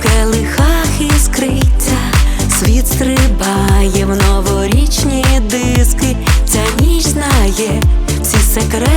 в келихах іскриться, світ стрибає в новорічні диски, ця ніч знає всі секрети.